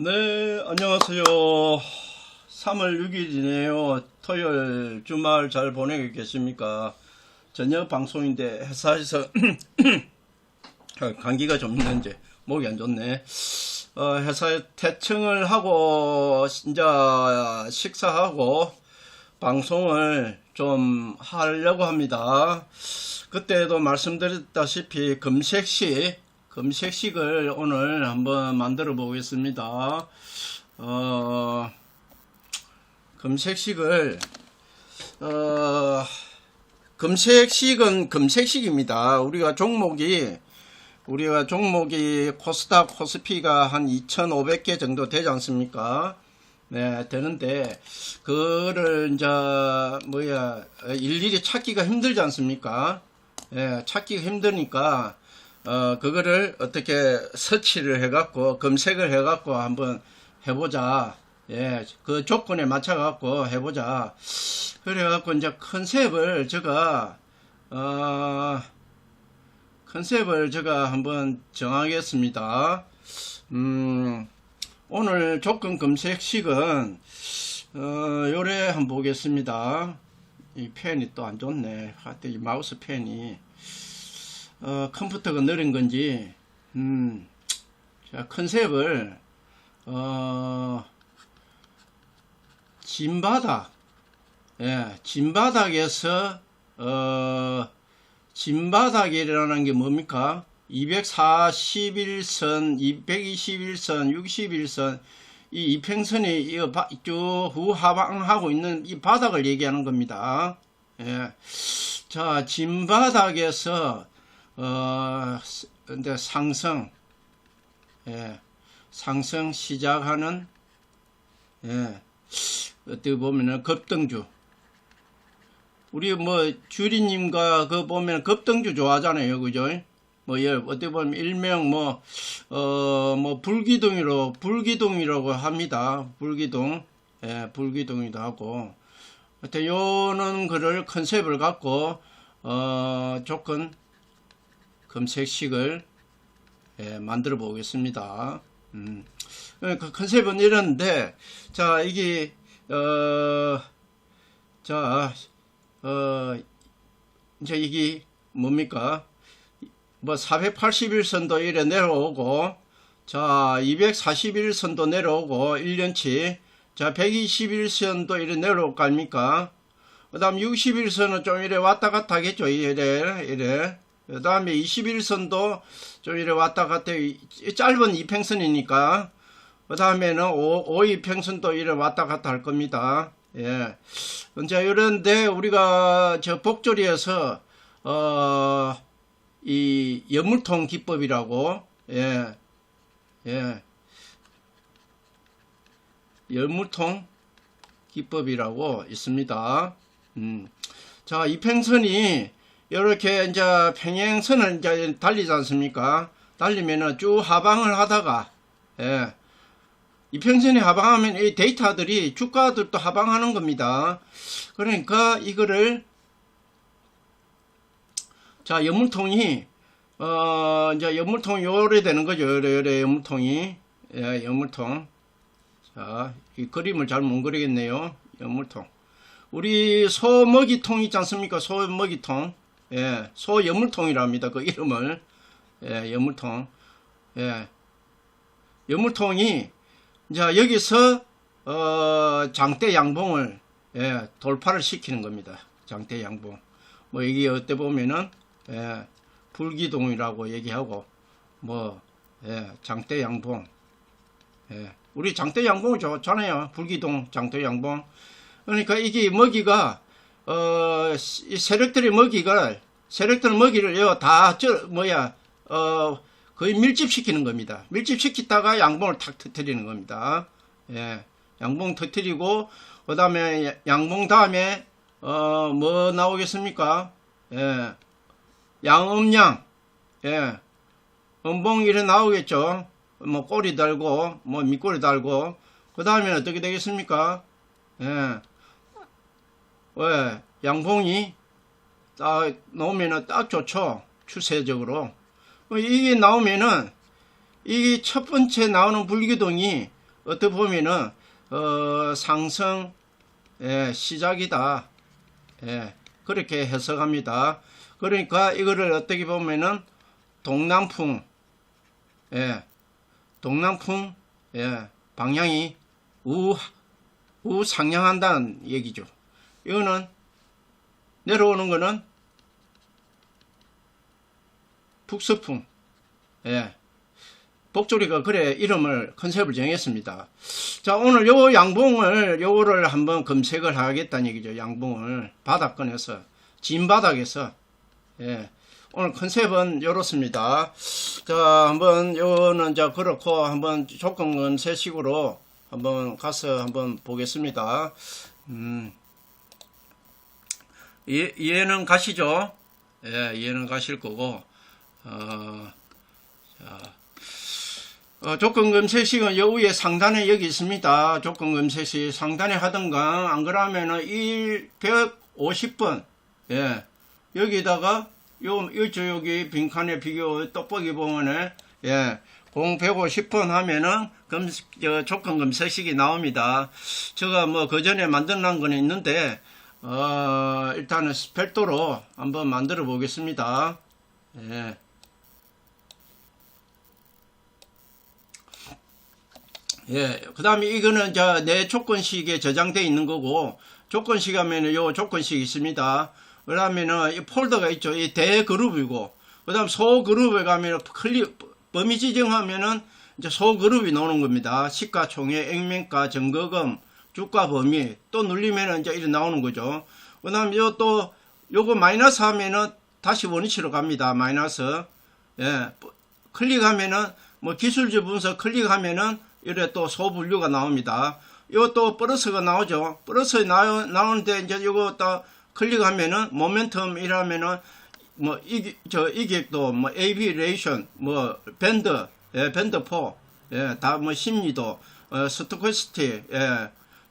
네, 안녕하세요. 3월 6일이네요. 토요일 주말 잘 보내고 계십니까? 저녁 방송인데 회사에서 아, 감기가 좀 있는지 목이 안 좋네. 어, 회사에 퇴청을 하고 이제 식사하고 방송을 좀 하려고 합니다. 그때도 말씀드렸다시피 금색식 금색식을 오늘 한번 만들어 보겠습니다. 어, 금색식을 어, 금색식은 금색식입니다. 우리가 종목이 우리가 종목이 코스닥 코스피가 한 2,500개 정도 되지 않습니까? 네, 되는데 그거를 이제 뭐야 일일이 찾기가 힘들지 않습니까? 예, 찾기가 힘드니까 어 그거를 어떻게 서치를 해갖고 검색을 해갖고 한번 해보자. 예, 그 조건에 맞춰갖고 해보자. 그래갖고 이제 컨셉을 제가 어 컨셉을 제가 한번 정하겠습니다. 음, 오늘 조건 검색식은 어, 요래 한번 보겠습니다. 이 펜이 또 안 좋네. 하여튼 이 마우스 펜이 어, 컴퓨터가 느린 건지 음, 자, 컨셉을 어, 진바닥 예, 진바닥에서 어, 진바닥이라는 게 뭡니까? 241선, 221선, 61선, 이 이평선이 이거 바- 쭉 후하방하고 있는 이 바닥을 얘기하는 겁니다. 예. 자, 진바닥에서, 어, 근데 상승, 예. 상승 시작하는, 예. 어떻게 보면은 급등주. 우리 뭐 주리님과 그 보면 급등주 좋아하잖아요, 그죠? 뭐 예, 어떻게 보면 일명 뭐 어 뭐 불기둥이로 불기둥이라고 합니다. 불기둥, 예, 불기둥이도 하고. 하여튼 요는 그를 컨셉을 갖고 어 조건 검색식을 예, 만들어 보겠습니다. 음. 그 컨셉은 이런데 자 이게 어 자 어, 이제 이게 뭡니까? 뭐 481선도 이래 내려오고, 자, 241선도 내려오고, 1년치. 자, 121선도 이래 내려올 거 아닙니까? 그 다음 61선은 좀 이래 왔다 갔다 하겠죠. 이래, 이래. 그 다음에 21선도 좀 이래 왔다 갔다, 이- 짧은 이평선이니까. 그 다음에는 5, 2평선도 이래 왔다 갔다 할 겁니다. 예. 자, 이런데 우리가 저 복조리에서, 어, 이 연물통 기법이라고, 예, 예. 연물통 기법이라고 있습니다. 음. 자, 이평선이 이렇게 이제 평행선을 이제 달리지 않습니까? 달리면은 쭉 하방을 하다가, 예. 이평선이 하방하면 이 데이터들이 주가들도 하방하는 겁니다. 그러니까 이거를 자 연물통이 어 이제 연물통이 요래 되는 거죠. 요래 요래 연물통이 예, 연물통. 자, 이 그림을 잘 못 그리겠네요. 연물통. 우리 소 먹이통 있지 않습니까? 소 먹이통. 예, 소 연물통이랍니다. 그 이름을. 예, 연물통. 예. 연물통이 자, 여기서, 어, 장대 양봉을, 예, 돌파를 시키는 겁니다. 장대 양봉. 뭐, 이게 어때 보면은, 예, 불기둥이라고 얘기하고, 뭐, 예, 장대 양봉. 예, 우리 장대 양봉 좋잖아요. 불기둥, 장대 양봉. 그러니까 이게 먹이가, 어, 이 세력들의 먹이가, 세력들 먹이를, 요, 다, 저, 뭐야, 어, 거의 밀집시키는 겁니다. 밀집시키다가 양봉을 탁 터트리는 겁니다. 예. 양봉 터트리고, 그 다음에 양봉 다음에, 어, 뭐 나오겠습니까? 예. 양음양. 예. 음봉 이래 나오겠죠. 뭐 꼬리 달고, 뭐 밑꼬리 달고, 그 다음에 어떻게 되겠습니까? 예. 왜? 양봉이 딱 나오면은 딱 좋죠. 추세적으로. 어, 이게 나오면은 이첫 번째 나오는 불기둥이 어떻게 보면은 어, 상승 예, 시작이다. 예, 그렇게 해석합니다. 그러니까 이거를 어떻게 보면은 동남풍, 예, 동남풍, 예, 방향이 우, 우상향한다는 얘기죠. 이거는 내려오는 거는 북서풍, 예, 복조리가 그래 이름을 컨셉을 정했습니다. 자 오늘 요 양봉을 요거를 한번 검색을 하겠다는 얘기죠. 양봉을 바닥권에서 진 바닥에서 예. 오늘 컨셉은 요렇습니다. 자 한번 요는 자 그렇고 한번 조건 검색식으로 한번 가서 한번 보겠습니다. 음. 이해, 이해는 가시죠? 예, 이해는 가실 거고 어, 자. 어, 조건 검색식은 여 위에 상단에 여기 있습니다. 조건 검색식 상단에 하던가 안 그러면은 1 150번 예 여기다가 요 이쪽 여기 빈칸에 비교 떡볶이 보면은 예. 0 150번 하면은 검, 저, 조건 검색식이 나옵니다. 제가 뭐 그 전에 만들어 놓은 건 있는데, 어, 일단은 별도로 한번 만들어 보겠습니다. 예. 예, 그 다음에 이거는 저내 조건식에 저장되어 있는 거고, 조건식 하면은 요 조건식 있습니다. 그 다음에는 이 폴더가 있죠. 이 대그룹이고, 그 다음 소그룹에 가면은 클릭, 범위 지정하면은 이제 소그룹이 나오는 겁니다. 시가총액, 액면가, 점거금, 주가 범위, 또 눌리면은 이제 이렇게 나오는 거죠. 그 다음에 요 또, 요거 마이너스 하면은 다시 원위치로 갑니다. 마이너스. 예, 클릭하면은, 뭐 기술주 분석 클릭하면은 이래 또 소분류가 나옵니다. 이것도 플러스가 나오죠. 플러스 나오, 나오는데 이제 이거 또 클릭하면은 모멘텀 이라면은 뭐 이, 저 이격도 뭐 AB 레이션 뭐 밴드 예, 밴드 4 예, 다 뭐 심리도 어, 스토커시티 예,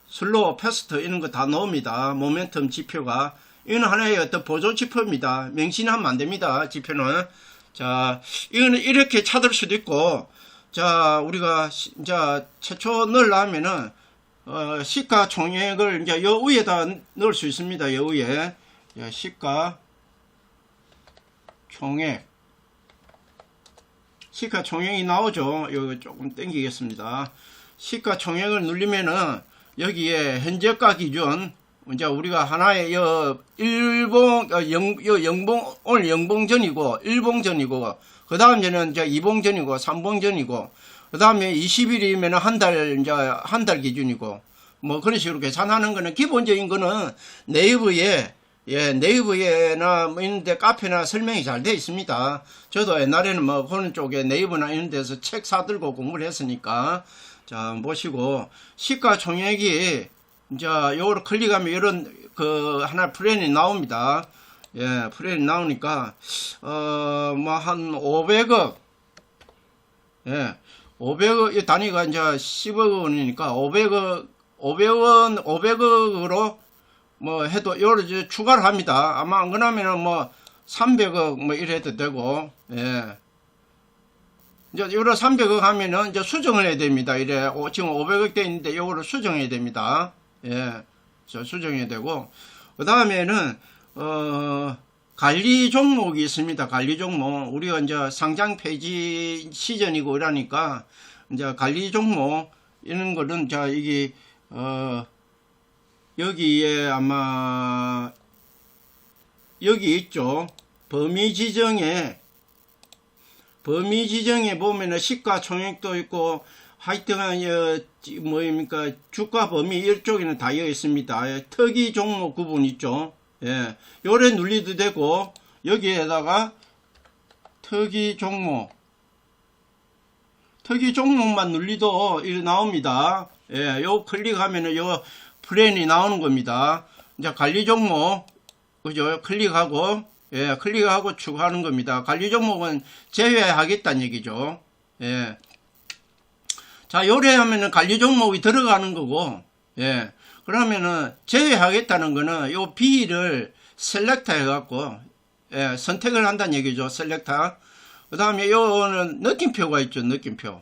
슬로우 패스트 이런 거 다 나옵니다. 모멘텀 지표가 이건 하나의 어떤 보조 지표입니다. 맹신하면 안 됩니다. 지표는 자 이거는 이렇게 찾을 수도 있고 자, 우리가, 시, 자, 최초 넣으려면은, 어, 시가 총액을 이제 여 위에다 넣을 수 있습니다. 여 위에. 자, 시가 총액. 시가 총액이 나오죠. 여기 조금 땡기겠습니다. 시가 총액을 누르면은, 여기에 현재가 기준, 이제 우리가 하나의 여 일봉 어, 영, 여 영봉 오늘 영봉전이고 일봉전이고 그 다음 전은 이제 이봉전이고 삼봉전이고 그 다음에 20일이면 한 달 이제 한 달 기준이고 뭐 그런 식으로 계산하는 거는 기본적인 거는 네이버에 예, 네이버에나 뭐 있는데 카페나 설명이 잘 되어 있습니다. 저도 옛날에는 뭐 그런 쪽에 네이버나 이런 데서 책 사들고 공부를 했으니까 자 보시고 시가 총액이 이제 요걸 클릭하면 이런 그 하나 프레임이 나옵니다. 예, 프레임이 나오니까 어 뭐 한 500억 예, 500억 이 단위가 이제 10억 원이니까 500억 500원 500억으로 뭐 해도 요를 이제 추가를 합니다. 아마 안 그러면은 뭐 300억 뭐 이래도 되고 예. 이제 요로 300억 하면은 이제 수정을 해야 됩니다. 이래 지금 500억 돼 있는데 요거를 수정해야 됩니다. 예, 저 수정해야 되고 그 다음에는 어 관리 종목이 있습니다. 관리 종목 우리가 이제 상장 폐지 시전이고 이러니까 이제 관리 종목 이런 거는 자 이게 어 여기에 아마 여기 있죠. 범위 지정에 범위 지정에 보면은 시가총액도 있고 하여튼간 어, 뭐입니까 주가 범위 이쪽에는 다 여기 있습니다. 예, 특이 종목 구분 있죠. 예, 요래 눌리도 되고 여기에다가 특이 종목 특이 종목만 눌리도 이렇게 나옵니다. 예, 요 클릭하면은 요 프레임이 나오는 겁니다. 이제 관리 종목 그죠? 클릭하고 예, 클릭하고 추가하는 겁니다. 관리 종목은 제외하겠다는 얘기죠. 예. 자, 요래하면은 관리 종목이 들어가는 거고, 예. 그러면은 제외하겠다는 거는 요 B를 셀렉터 해갖고, 예, 선택을 한다는 얘기죠. 셀렉터. 그 다음에 요는 느낌표가 있죠. 느낌표.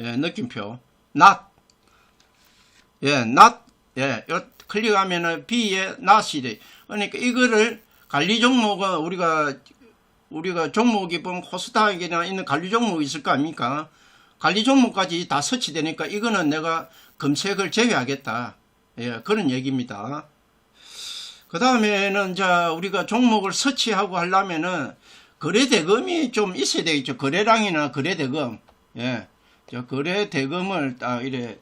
예, 느낌표. not. 예, not, 예, 요 클릭하면은 B에 not이 돼. 그러니까 이거를 관리 종목은 우리가, 우리가 종목이 보면 코스닥이나 있는 관리 종목이 있을 거 아닙니까? 관리 종목까지 다 설치되니까 이거는 내가 검색을 제외하겠다. 예, 그런 얘기입니다. 그 다음에는 자 우리가 종목을 서치하고 하려면은 거래 대금이 좀 있어야 되겠죠. 거래량이나 거래 대금. 예. 저 거래 대금을 딱 이래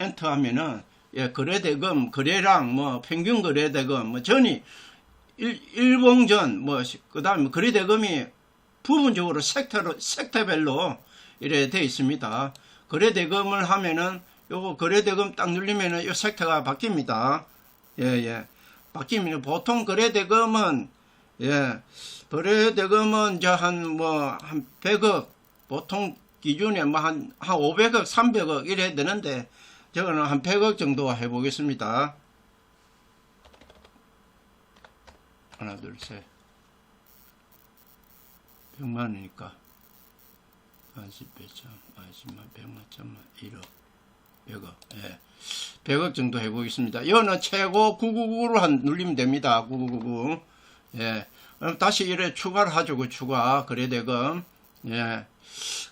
엔터하면은 예, 거래 대금, 거래량, 뭐 평균 거래 대금, 뭐 전이 일, 일봉전, 뭐 그 다음에 거래대금이 부분적으로 섹터로 섹터별로 이래 돼 있습니다. 거래대금을 하면은 요거 거래대금 딱 누르면은 요 섹터가 바뀝니다. 예, 예. 바뀌면 보통 거래대금은 예. 거래대금은 이제 한뭐 한 100억 보통 기준에 뭐 한 한 500억, 300억 이래 되는데 저거는 한 100억 정도 해 보겠습니다. 하나, 둘, 셋. 100만 원이니까 40, 100천, 40만, 100만, 천만, 1억, 100억. 예. 100억 정도 해보겠습니다. 이거는 최고 999로 한 눌리면 됩니다. 9999. 예. 다시 이래 추가를 하죠. 그 추가. 거래대금. 예.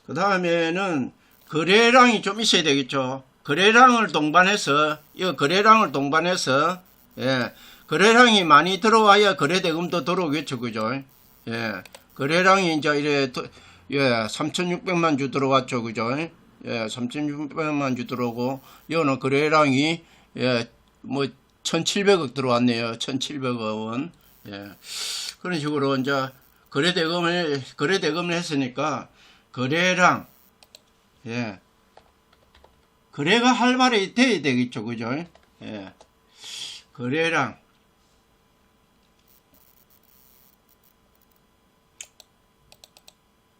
그 다음에는 거래량이 좀 있어야 되겠죠. 거래량을 동반해서, 이거 거래량을 동반해서, 예. 거래량이 많이 들어와야 거래대금도 들어오겠죠. 그죠? 예. 거래량이 이제 이래, 더- 예, 3,600만 주 들어왔죠. 그죠? 예, 3,600만 주 들어오고, 이거는 거래량이, 예, 뭐, 1,700억 들어왔네요. 1,700억 원. 예. 그런 식으로 이제 거래대금을, 거래대금을 했으니까, 거래량, 예. 거래가 활발히 돼야 되겠죠. 그죠? 예. 거래량.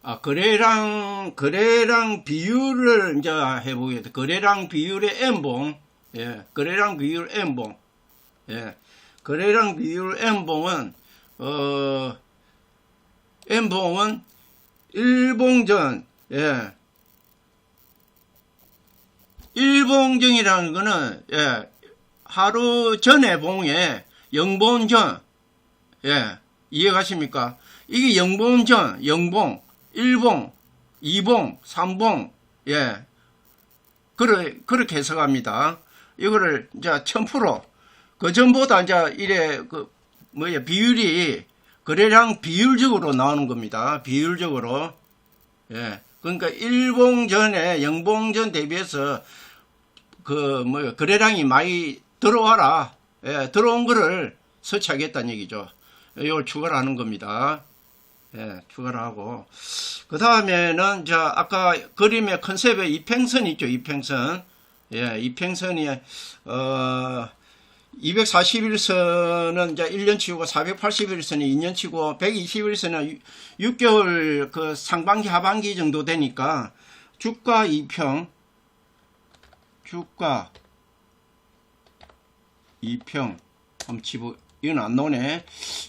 아, 거래량, 거래량 비율을 이제 해보겠다. 거래량 비율의 N봉. 예, 거래량 비율 N봉. 예, 거래량 비율 N봉은, 어, N봉은 일봉전, 예. 일봉전이라는 거는, 예, 하루 전에 봉에 영봉전, 예, 이해가십니까? 이게 영봉전, 영봉, 일봉, 이봉, 삼봉, 예. 그래, 그렇게 해석합니다. 이거를, 이제, 1000%. 그 전보다 이제, 이래, 그, 뭐야, 비율이, 거래량 비율적으로 나오는 겁니다. 비율적으로. 예. 그러니까, 일봉전에, 영봉전 대비해서, 그, 뭐야, 거래량이 많이 들어와라. 예, 들어온 거를 설치하겠다는 얘기죠. 이걸 추가를 하는 겁니다. 예, 추가를 하고. 그 다음에는, 자, 아까 그림의 컨셉의 이평선 있죠, 이평선. 예, 이평선이, 어, 241선은 이제 1년 치고 481선이 2년 치고 121선은 6개월 그 상반기 하반기 정도 되니까 주가 2평 주가 2평 한번 치보 이건 안 나오네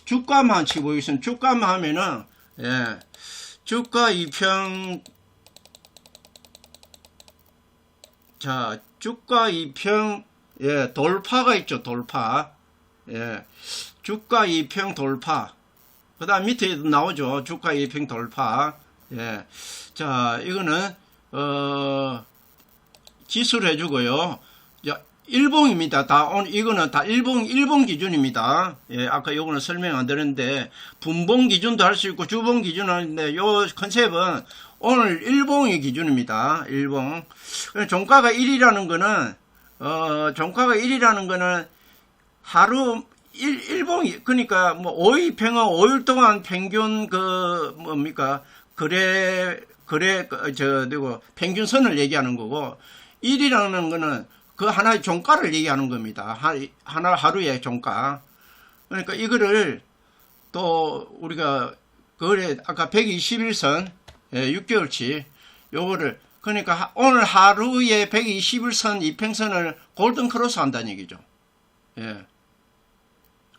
주가만 치보겠습니다 주가만 하면은 예. 주가 2평 자 주가 2평 예 돌파가 있죠 돌파. 예. 주가 2평 돌파. 그 다음 밑에도 나오죠 주가 2평 돌파. 예 자 이거는 어 지수를 해 주고요. 자, 일봉입니다. 다 오늘 이거는 다 일봉 일봉 기준입니다. 예, 아까 요거는 설명 안 드렸는데 분봉 기준도 할 수 있고 주봉 기준도 하는데 요 컨셉은 오늘 일봉의 기준입니다. 일봉. 종가가 1이라는 거는 어 종가가 1이라는 거는 하루 일, 일봉이 그러니까 뭐 5일 평은 5일 동안 평균 그 뭡니까 거래 거래 그, 저 그리고 평균선을 얘기하는 거고 1이라는 거는 그 하나의 종가를 얘기하는 겁니다. 하, 하나 하루의 종가. 그러니까 이거를 또 우리가 거래 아까 121선 예, 6개월치 요거를 그러니까 하- 오늘 하루에 121선 이평선을 골든 크로스 한다는 얘기죠. 예.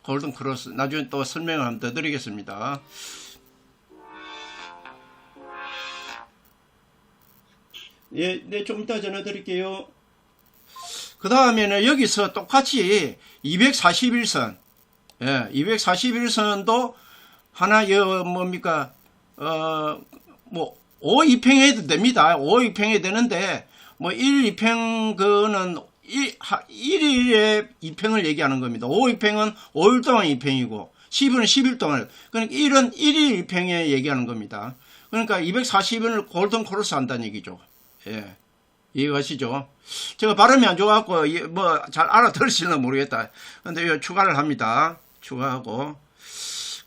골든 크로스 나중에 또 설명을 한번 더 드리겠습니다. 예, 네, 좀 이따 전화 드릴게요. 그 다음에는 여기서 똑같이 241선, 예, 241선도 하나, 여, 뭡니까, 어, 뭐, 5, 2평 해도 됩니다. 5, 2평 해 되는데, 뭐, 1, 2평, 그는 1, 1일에 2평을 얘기하는 겁니다. 5, 2평은 5일 동안 2평이고, 10일은 10일 동안, 그러니까 1은 1일 2평에 얘기하는 겁니다. 그러니까 240일을 골든 코러스 한다는 얘기죠. 예. 이해가시죠? 제가 발음이 안 좋아갖고, 뭐, 잘 알아들으실나 모르겠다. 근데 이거 추가를 합니다. 추가하고.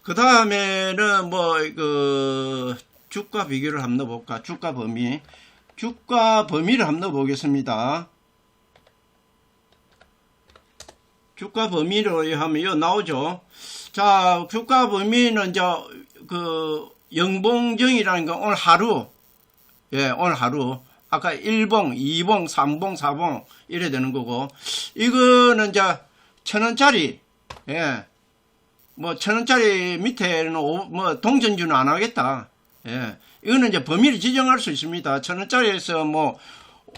그 다음에는 뭐, 그, 주가 비교를 한번 넣어볼까? 주가 범위. 주가 범위를 한번 넣어보겠습니다. 주가 범위로 하면 나오죠. 자, 주가 범위는 이제 그 영봉정이라는 건 오늘 하루, 예, 오늘 하루. 아까 1봉, 2봉, 3봉, 4봉 이래 되는 거고 이거는 이제 천 원짜리, 예, 뭐 천 원짜리 밑에는 오- 뭐 동전주는 안 하겠다. 예, 이거는 이제 범위를 지정할 수 있습니다. 천 원짜리에서 뭐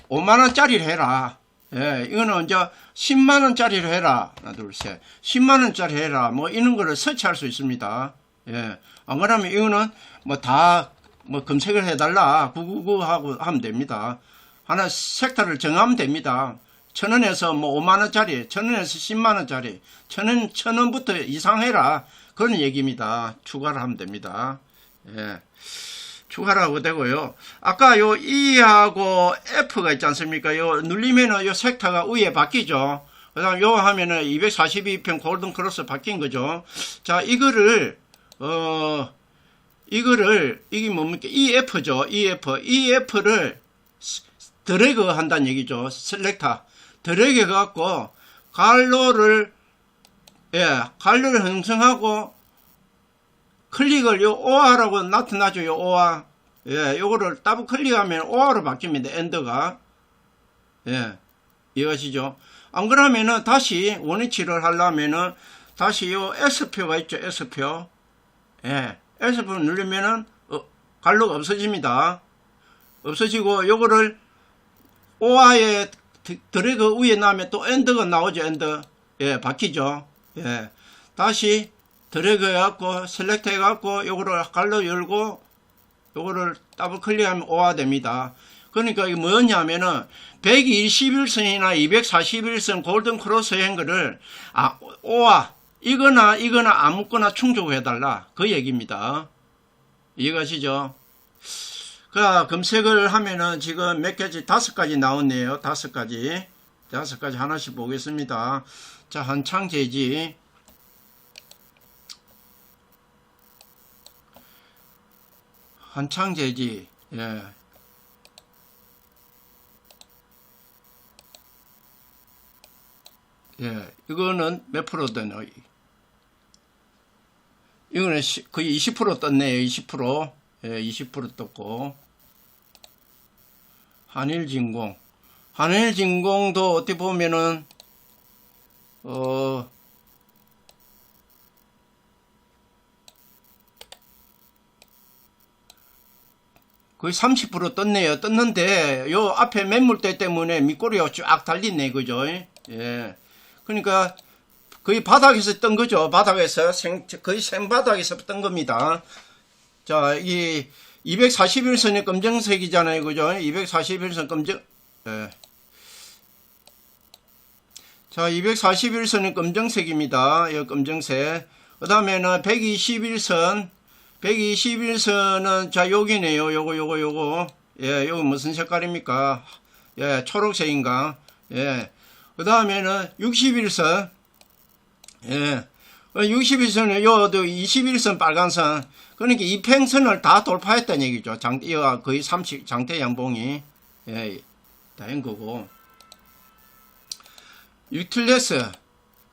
5만 원짜리를 해라. 예, 이거는 이제 10만 원짜리를 해라. 하나, 둘, 셋. 10만 원짜리 해라. 뭐 이런 거를 설치할 수 있습니다. 예. 안 그러면 이거는 뭐 다 뭐 검색을 해달라. 999 하고 하면 됩니다. 하나 섹터를 정하면 됩니다. 천 원에서 뭐 5만 원짜리, 천 원에서 10만 원짜리, 천 원, 천 원부터 이상 해라. 그런 얘기입니다. 추가를 하면 됩니다. 예. 추가를 하고 되고요. 아까 요 E하고 F가 있지 않습니까? 요 눌리면은 요 섹터가 위에 바뀌죠. 그 다음 요 하면은 242평 골든 크로스 바뀐 거죠. 자, 이거를, 어, 이거를, 이게 뭡니까? EF죠. EF. EF를 드래그 한다는 얘기죠. 셀렉터. 드래그 해갖고, 갈로를, 예, 갈로를 형성하고, 클릭을 요 OR라고 나타나죠. 요 OR. 예, 요거를 더블 클릭하면 OR로 바뀝니다. 엔더가. 예. 이해가시죠? 안 그러면은 다시 원위치를 하려면은 다시 요 S표가 있죠. S표. 예. S표 누르면은 어, 갈로가 없어집니다. 없어지고 요거를 OR에 드래그 위에 나면 또 엔더가 나오죠. 엔더. 예, 바뀌죠. 예. 다시 드래그 해갖고 셀렉트 해갖고 요거를 갈로 열고 요거를 더블 클릭하면 오화 됩니다. 그러니까 이게 뭐냐면은 121선이나 241선 골든 크로스 한 거를 아 오화 이거나 이거나 아무거나 충족해달라 그 얘기입니다. 이해가시죠? 그 검색을 하면은 지금 몇 가지 다섯 가지 나왔네요. 다섯 가지 다섯 가지 하나씩 보겠습니다. 자 한창 제지 한창 제지 예. 예, 이거는 몇 프로 되나요? 이거는 시- 거의 20% 떴네요. 20%. 예, 20% 떴고. 한일진공. 한일진공도 어떻게 보면은, 어, 거의 30% 떴네요. 떴는데, 요 앞에 매물대 때문에 밑꼬리가 쫙 달리네, 그죠? 예. 그러니까, 거의 바닥에서 뜬 거죠. 바닥에서, 생, 거의 생바닥에서 뜬 겁니다. 자, 이 241선이 검정색이잖아요. 그죠? 241선 검정, 예. 자, 241선이 검정색입니다. 이 검정색. 그 다음에는 121선, 121선은, 자, 여기네요. 요거, 요거, 요거. 예, 요거 무슨 색깔입니까? 예, 초록색인가? 예. 그 다음에는 61선. 예. 61선은 요, 21선 빨간선. 그러니까 이평선을 다 돌파했다는 얘기죠. 장, 이가 거의 30, 장대 양봉이. 예, 다한 거고. 유틸레스.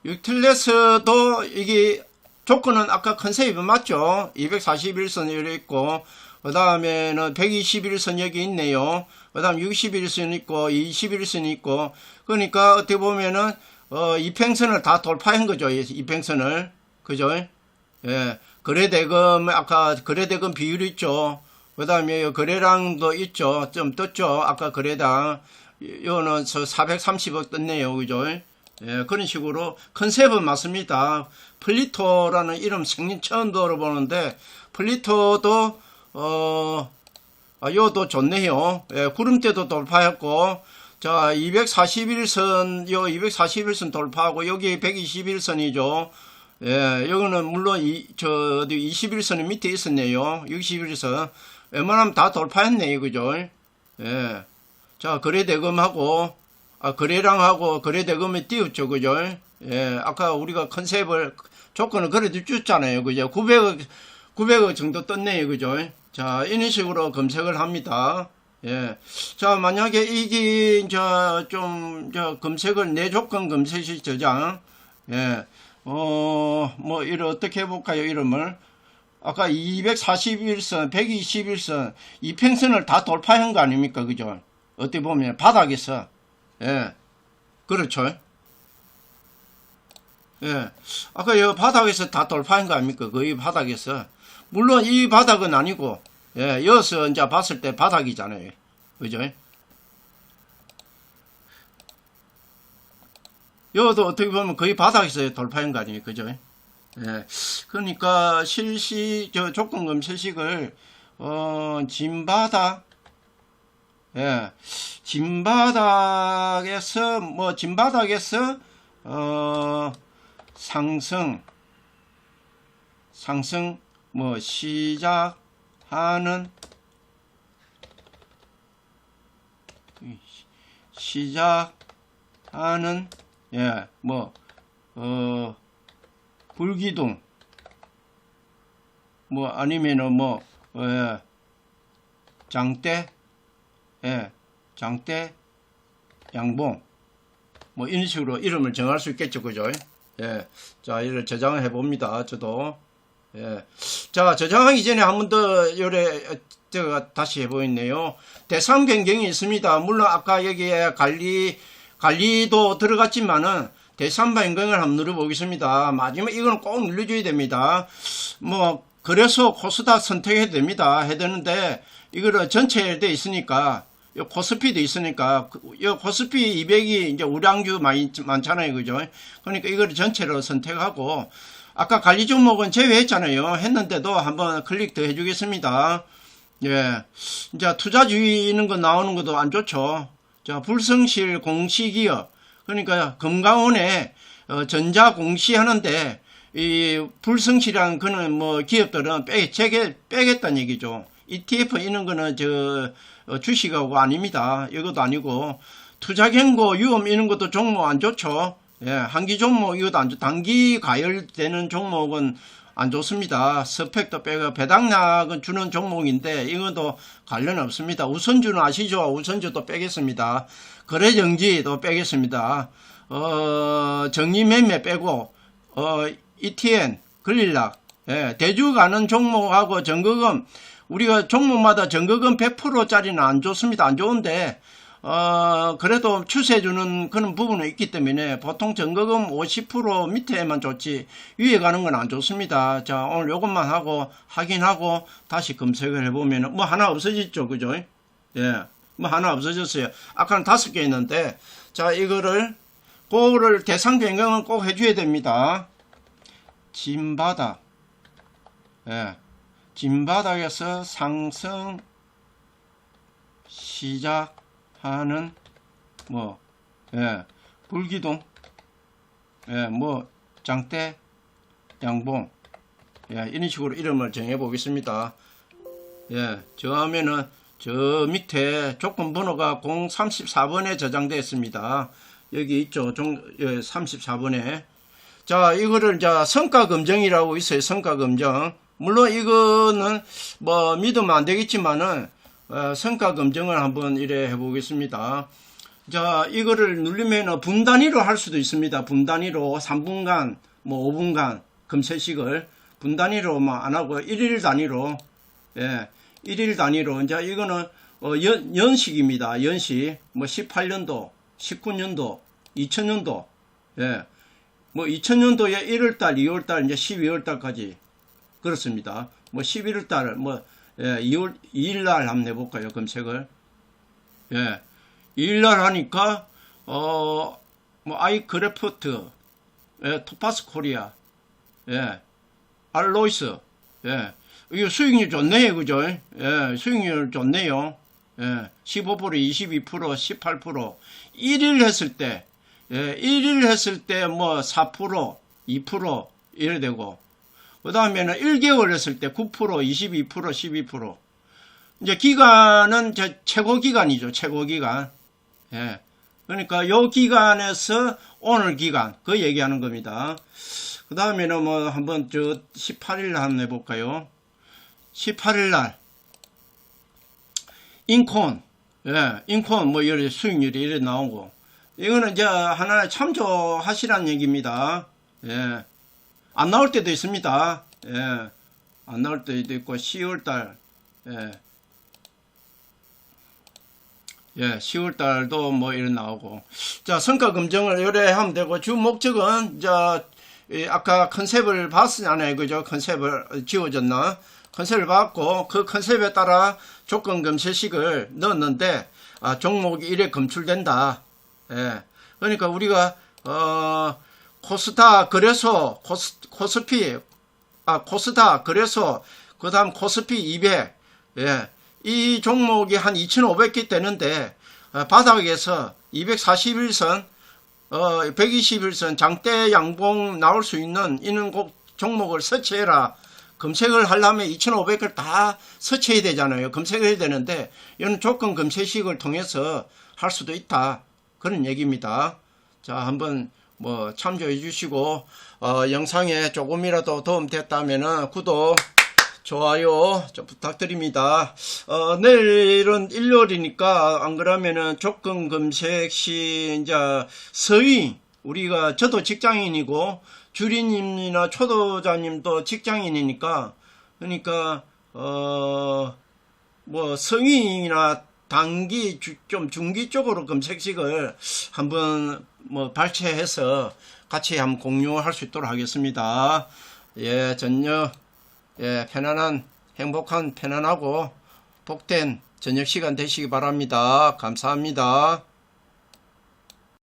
유틸레스도 이게 조건은 아까 컨셉이 맞죠? 241선 여기 있고, 그 다음에는 121선 여기 있네요. 그 다음 61선 있고, 21선 있고, 그러니까 어떻게 보면은, 어, 이평선을 다 돌파한 거죠. 이- 이평선을. 그죠? 예. 거래대금, 아까 거래대금 비율 있죠. 그 다음에 거래량도 있죠. 좀 떴죠. 아까 거래당. 이거는 저 430억 떴네요. 그죠? 예, 그런 식으로 컨셉은 맞습니다. 플리토라는 이름 생긴 처음 들어보는데 플리토도 어 아, 요도 좋네요. 예, 구름대도 돌파했고 자 241선 요 241선 돌파하고 여기 121선이죠. 예, 여기는 물론 이, 저, 어디 21선이 밑에 있었네요. 61선. 웬만하면 다 돌파했네요. 그죠? 예. 자, 거래대금하고, 아, 거래량하고 거래대금이 띄웠죠. 그죠? 예. 아까 우리가 컨셉을, 조건을 그래도 줬잖아요. 그죠? 900억, 900억 정도 떴네요. 그죠? 자, 이런 식으로 검색을 합니다. 예. 자, 만약에 이게, 저, 좀, 저, 검색을, 내 조건 검색시 저장. 예. 어, 뭐, 이를 어떻게 해볼까요, 이름을? 아까 241선, 121선, 이 평선을 다 돌파한 거 아닙니까, 그죠? 어떻게 보면 바닥에서, 예. 그렇죠. 예. 아까 이 바닥에서 다 돌파한 거 아닙니까? 거의 바닥에서. 물론 이 바닥은 아니고, 예, 여기서 이제 봤을 때 바닥이잖아요. 그죠? 여도 어떻게 보면 거의 바닥에서 돌파한 거 아니에요. 그죠? 예. 그러니까 실시, 저 조건금 실식을, 어, 진바닥, 예. 진바닥에서, 뭐, 진바닥에서, 어, 상승, 상승, 뭐, 시작 하는, 시작하는, 예, 뭐, 어, 불기둥, 뭐, 아니면은 뭐, 어, 예, 장대, 예, 장대, 양봉, 뭐, 이런 식으로 이름을 정할 수 있겠죠, 그죠? 예, 자, 이를 저장을 해 봅니다, 저도. 예. 자, 저장하기 전에 한 번 더, 요래, 제가 다시 해보겠네요. 대상 변경이 있습니다. 물론 아까 여기에 관리, 관리도 들어갔지만은 대상 변경을 한번 눌러보겠습니다. 마지막 이거는 꼭 눌러줘야 됩니다. 뭐 그래서 코스닥 선택해도 됩니다. 해야 되는데 이거를 전체에 돼 있으니까 요 코스피도 있으니까 그, 요 코스피 200이 이제 우량주 많이 많잖아요. 그죠? 그러니까 이거를 전체로 선택하고 아까 관리 종목은 제외했잖아요. 했는데도 한번 클릭 더 해주겠습니다. 예. 이제 투자 주의 있는 거 나오는 것도 안 좋죠. 자, 불성실 공시기업. 그러니까 금강원에 어, 전자 공시하는데 이 불성실한 그는 뭐 기업들은 빼, 제게 빼겠다는 얘기죠. ETF 이런 거는 저 어, 주식하고 아닙니다. 이것도 아니고 투자 경고 위험 이런 것도 종목 안 좋죠. 예, 한기 종목 이것도 안 좋. 단기 가열되는 종목은 안 좋습니다. 스펙도 빼고 배당락은 주는 종목인데 이것도 관련 없습니다. 우선주는 아시죠? 우선주도 빼겠습니다. 거래 정지도 빼겠습니다. 어, 정리 매매 빼고 어, ETN, 근릴락, 예, 대주 가는 종목하고 정거금 우리가 종목마다 정거금 100%짜리는 안 좋습니다. 안 좋은데 어, 그래도 추세주는 그런 부분은 있기 때문에 보통 전거금 50% 밑에만 좋지 위에 가는 건 안 좋습니다. 자, 오늘 요것만 하고 확인하고 다시 검색을 해보면 뭐 하나 없어졌죠. 그죠? 예. 뭐 하나 없어졌어요. 아까는 다섯 개 있는데 자, 이거를 그거를 대상 변경을 꼭 해줘야 됩니다. 진바닥. 예. 진바닥에서 상승 시작 하는 뭐 예, 불기둥 예, 뭐 장대 양봉 예, 이런 식으로 이름을 정해 보겠습니다. 예, 저 하면은 저 밑에 조건 번호가 034번에 저장되어 있습니다. 여기 있죠. 종, 예, 34번에. 자, 이거를 자, 성과 검정이라고 있어요. 성과 검정. 물론 이거는 뭐 믿으면 안 되겠지만은 어, 성과 검증을 한번 이래 해보겠습니다. 자, 이거를 누르면 분 단위로 할 수도 있습니다. 분 단위로 3분간, 뭐 5분간 검색식을 분 단위로 뭐안 하고 1일 단위로, 예, 1일 단위로. 이제 이거는 어, 연, 연식입니다. 연식. 뭐 18년도, 19년도, 2000년도, 예. 뭐 2000년도에 1월달, 2월달, 이제 12월달까지 그렇습니다. 뭐 11월달, 뭐 예, 2월 2일 날 한번 해볼까요? 검색을. 예. 2일 날 하니까 어 뭐 아이크래프트 예, 토파스 코리아 예, 알로이스 예, 이거 수익률 좋네요 그죠 예, 수익률 좋네요 예, 15% 22% 18% 1일 했을 때 예, 1일 했을 때 뭐 4% 2% 이래 되고 그 다음에는 1개월 했을 때 9% 22% 12% 이제 기간은 제 최고 기간이죠. 최고 기간. 예. 그러니까 요 기간에서 오늘 기간 그 얘기하는 겁니다. 그 다음에는 뭐 한번 저 18일 한번 해볼까요? 18일 날 인콘 예, 인콘 뭐 이런 수익률이 이래 나오고 이거는 이제 하나 참조하시란 얘기입니다. 예. 안 나올 때도 있습니다. 예. 안 나올 때도 있고 10월 달 예. 예, 10월 달도 뭐 이런 나오고. 자, 성과 검증을 요래 하면 되고, 주 목적은, 자, 이 아까 컨셉을 봤잖아요. 그죠? 컨셉을 지워졌나? 컨셉을 봤고, 그 컨셉에 따라 조건 검색식을 넣었는데, 아, 종목이 이래 검출된다. 예. 그러니까 우리가, 어, 코스타, 그래서, 코스, 코스피, 아, 코스타, 그래서, 그 다음 코스피 200, 예. 이 종목이 한 2,500개 되는데 어, 바닥에서 241선, 어, 121선 장대 양봉 나올 수 있는 이런 곡 종목을 서치해라. 검색을 하려면 2,500을 다 서치해야 되잖아요. 검색을 해야 되는데 이런 조건 검색식을 통해서 할 수도 있다. 그런 얘기입니다. 자, 한번 뭐 참조해 주시고 어, 영상에 조금이라도 도움 됐다면 구독 좋아요 좀 부탁드립니다. 어, 내일은 일요일이니까 안 그러면은 조건 검색 시 이제 서희 우리가 저도 직장인이고 주리님이나 초도자님도 직장인이니까 그러니까 어 뭐 성인이나 단기 주- 좀 중기 쪽으로 검색식을 한번 뭐 발췌해서 같이 한번 공유할 수 있도록 하겠습니다. 예, 전혀 예, 편안한, 행복한, 편안하고 복된 저녁 시간 되시기 바랍니다. 감사합니다.